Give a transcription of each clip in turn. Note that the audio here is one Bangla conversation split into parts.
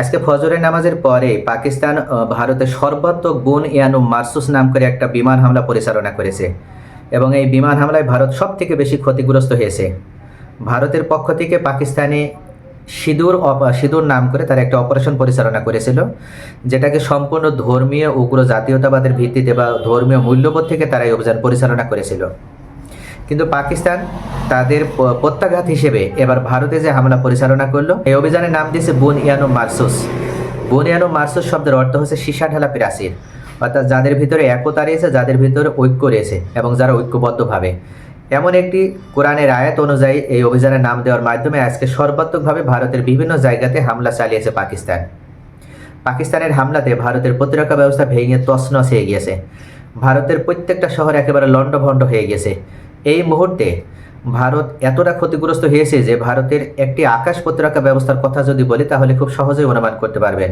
আজকে ফজরের নামাজের পরে পাকিস্তান ভারতের সর্বাত্মক বুন ইয়ানু মারসুস নাম করে একটা বিমান হামলা পরিচালনা করেছে। এবং এই বিমান হামলায় ভারত সব থেকে বেশি ক্ষতিগ্রস্ত হয়েছে। ভারতের পক্ষ থেকে পাকিস্তানে সিঁদুর সিঁদুর নাম করে তারা একটা অপারেশন পরিচালনা করেছিল, যেটাকে সম্পূর্ণ ধর্মীয়, উগ্র জাতীয়তাবাদের ভিত্তিতে বা ধর্মীয় মূল্যবোধ থেকে তারা এই অভিযান পরিচালনা করেছিল। কিন্তু পাকিস্তান তাদের প্রত্যাঘাত হিসেবে এবার ভারতে যে হামলা পরিচালনা করল, এই অভিযানের নাম দিয়েছে বুন ইয়ানো মার্সুস। বুন ইয়ানো মার্সুস শব্দের অর্থ হচ্ছে সীসা ঢালা প্রাচীর অর্থাৎ যাদের ভিতরে একতা রয়েছে, যাদের ভিতরে ঐক্য রয়েছে এবং যারা ঐক্যবদ্ধভাবে। এমন একটি কোরআনের আয়াত অনুযায়ী এই অভিযানের নাম দেওয়ার মাধ্যমে আজকে সর্বাত্মকভাবে ভারতের বিভিন্ন জায়গাতে হামলা চালিয়েছে পাকিস্তান। পাকিস্তানের হামলাতে ভারতের প্রতিরক্ষা ব্যবস্থা ভেঙে তছনছ হয়ে গিয়েছে। ভারতের প্রত্যেকটা শহর একেবারে লণ্ডভণ্ড হয়ে গেছে এই মুহূর্তে ভারত এতটা ক্ষতিগ্রস্ত হয়েছে যে ভারতের একটি আকাশ প্রতিরক্ষা ব্যবস্থার কথা যদি বলি, তাহলে খুব সহজেই অনুমান করতে পারবেন।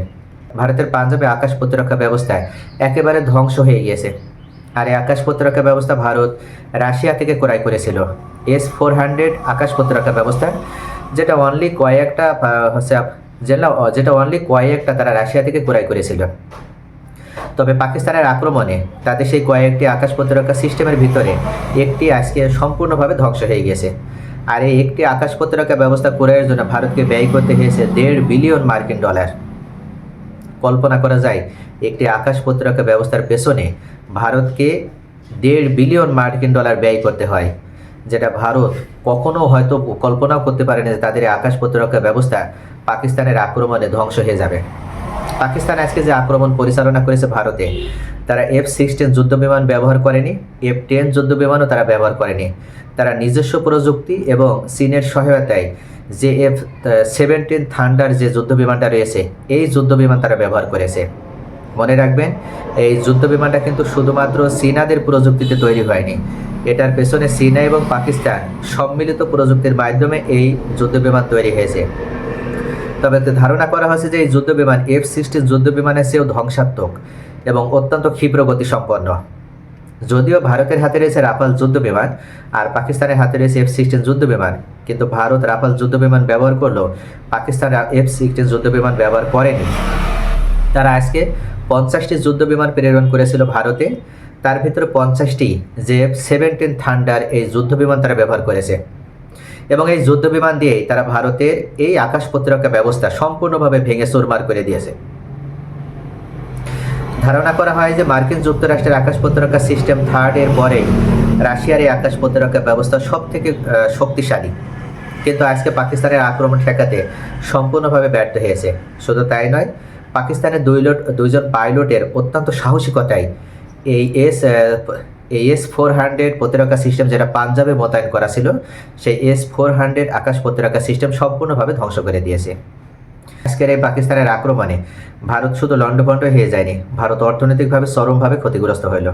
ভারতের পাঞ্জাবে আকাশ প্রতিরক্ষা ব্যবস্থায় একেবারে ধ্বংস হয়ে গিয়েছে। আর এই আকাশ প্রতিরক্ষা ব্যবস্থা ভারত রাশিয়া থেকে ক্রয় করেছিল। এস ফোর হান্ড্রেড আকাশ প্রতিরক্ষা ব্যবস্থা, যেটা অনলি কয়েকটা হচ্ছে যেটা যেটা অনলি কয়েকটা তারা রাশিয়া থেকে ক্রয় করেছিল। তবে পাকিস্তানের আক্রমণে তাদের সেই কয়েকটি আকাশ প্রতিরক্ষা সিস্টেমের ভিতরে একটি আজকে সম্পূর্ণভাবে ধ্বংস হয়ে গেছে। আর এই একটি আকাশ প্রতিরক্ষা ব্যবস্থা ক্রয়ের জন্য ভারতকে ব্যয় করতে হয়েছে দেড় বিলিয়ন মার্কিন ডলার। কল্পনা করা যায়, একটি আকাশ প্রতিরক্ষা ব্যবস্থার পেছনে ভারতকে দেড় বিলিয়ন মার্কিন ডলার ব্যয় করতে হয়, যেটা ভারত কখনো হয়তো কল্পনাও করতে পারেনি যে তাদের আকাশ প্রতিরক্ষা ব্যবস্থা পাকিস্তানের আক্রমণে ধ্বংস হয়ে যাবে। পাকিস্তান আজকে যে আক্রমণ পরিচালনা করেছে ভারতে, তারা এফ সিক্সটিন যুদ্ধ বিমান ব্যবহার করেনি এফ টেন যুদ্ধ বিমানও তারা ব্যবহার করেনি। তারা নিজস্ব প্রযুক্তি এবং চীনের সহায়তায় যে এফ সেভেন্টিন থান্ডার যে যুদ্ধ বিমানটা রয়েছে, এই যুদ্ধ বিমান তারা ব্যবহার করেছে। মনে রাখবেন, এই যুদ্ধ বিমানটা কিন্তু শুধুমাত্র চীনাদের প্রযুক্তিতে তৈরি হয়নি। এটার পেছনে চীনা এবং পাকিস্তান সম্মিলিত প্রযুক্তির মাধ্যমে এই যুদ্ধ বিমান তৈরি হয়েছে। তবে ধারণা করা হয়েছে যে এই যুদ্ধ বিমান এফ সিক্সটিন যুদ্ধ বিমানের চেয়েও ধ্বংসাত্মক এবং অত্যন্ত ক্ষিপ্র গতি সম্পন্ন যদিও ভারতের হাতে রয়েছে রাফাল যুদ্ধ বিমান আর পাকিস্তানের হাতে রয়েছে এফ সিক্সটিন যুদ্ধ বিমান কিন্তু ভারত রাফাল যুদ্ধ বিমান ব্যবহার করলেও পাকিস্তান এফ সিক্সটিন যুদ্ধ বিমান ব্যবহার করেনি। তারা আজকে পঞ্চাশটি যুদ্ধ বিমান প্রেরণ করেছিল ভারতে। তার ভিতরে পঞ্চাশটি যে এফ সেভেন্টিন থান্ডার এই যুদ্ধ বিমান তারা ব্যবহার করেছে। এবং এই যুদ্ধ বিমান দিয়েই তারা ভারতের এই আকাশ প্রতিরক্ষা ব্যবস্থা সম্পূর্ণভাবে ভেঙে চুরমার করে দিয়েছে। ধারণা করা হয় যে মার্কিন যুক্তরাষ্ট্রের আকাশ প্রতিরক্ষা সিস্টেম থার্ড এর পরে রাশিয়ার এই আকাশ প্রতিরক্ষা ব্যবস্থা সব থেকে শক্তিশালী। কিন্তু আজকে পাকিস্তানের আক্রমণ ঠেকাতে সম্পূর্ণভাবে ব্যর্থ হয়েছে। শুধু তাই নয়, পাকিস্তানের দুই লোট, দুইজন পাইলটের অত্যন্ত সাহসিকতায় এই এস এই এস ফোর হান্ড্রেড প্রতিরক্ষা সিস্টেম যেটা পাঞ্জাবে মোতায়েন করা ছিল, সেই এস ফোর হান্ড্রেড আকাশ প্রতিরক্ষা সিস্টেম সম্পূর্ণভাবে ধ্বংস করে দিয়েছে। আজকের এই পাকিস্তানের আক্রমণে ভারত শুধু লণ্ডভণ্ড হয়ে যায়নি, ভারত অর্থনৈতিকভাবে চরমভাবে ক্ষতিগ্রস্ত হইল।